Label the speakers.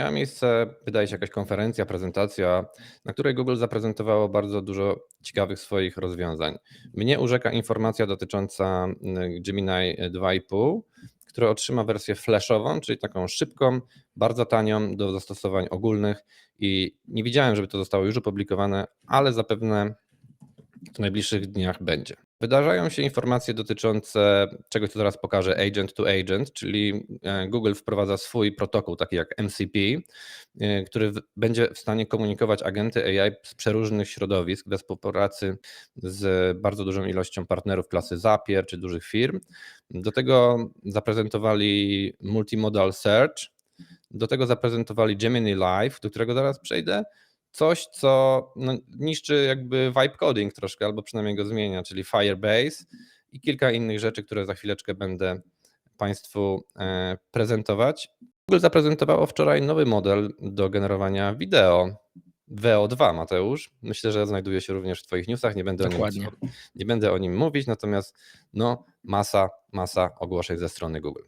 Speaker 1: Miała miejsce, wydaje się, jakaś konferencja, prezentacja, na której Google zaprezentowało bardzo dużo ciekawych swoich rozwiązań. Mnie urzeka informacja dotycząca mm, Gemini 2,5, który otrzyma wersję flashową, czyli taką szybką, bardzo tanią do zastosowań ogólnych i nie widziałem, żeby to zostało już opublikowane, ale zapewne w najbliższych dniach będzie. Wydarzają się informacje dotyczące czegoś, co zaraz pokażę, agent to agent, czyli e, Google wprowadza swój protokół, taki jak MCP, e, który będzie w stanie komunikować agenty AI z przeróżnych środowisk we współpracy z bardzo dużą ilością partnerów klasy Zapier czy dużych firm. Do tego zaprezentowali multimodal search, do tego zaprezentowali Gemini Live, do którego zaraz przejdę. Coś, co no, niszczy jakby vibe coding troszkę, albo przynajmniej go zmienia, czyli Firebase i kilka innych rzeczy, które za chwileczkę będę Państwu e, prezentować. Google zaprezentowało wczoraj nowy model do generowania wideo. VO2, Mateusz. Myślę, że znajduje się również w Twoich newsach. Nie będę, o nim, nie będę o nim mówić, natomiast no, masa, masa ogłoszeń ze strony Google.